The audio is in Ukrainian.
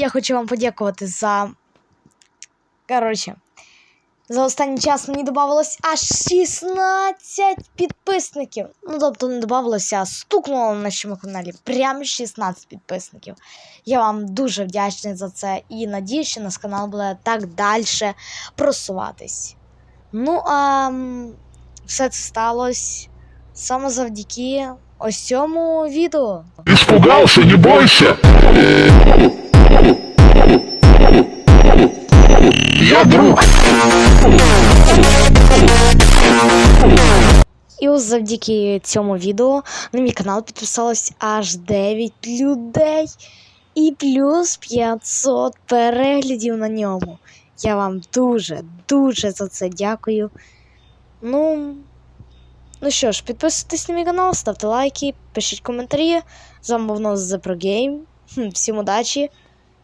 я хочу вам подякувати за. Коротше, за останній час мені додавалось аж 16 підписників. Ну, тобто не додавалося, а стукнуло на нашому каналі. Прям 16 підписників. Я вам дуже вдячний за це і надіюсь, що наш канал буде так далі просуватись. Ну, а все це сталося саме завдяки ось цьому відео. Испугался, не бойся. Я друг. І ось завдяки цьому відео на мій канал підписалось аж 9 людей і плюс 500 переглядів на ньому. Я вам дуже, дуже за це дякую. Ну, ну що ж, підписуйтесь на мій канал, ставте лайки, пишіть коментарі. З вами був Нос Всім удачі!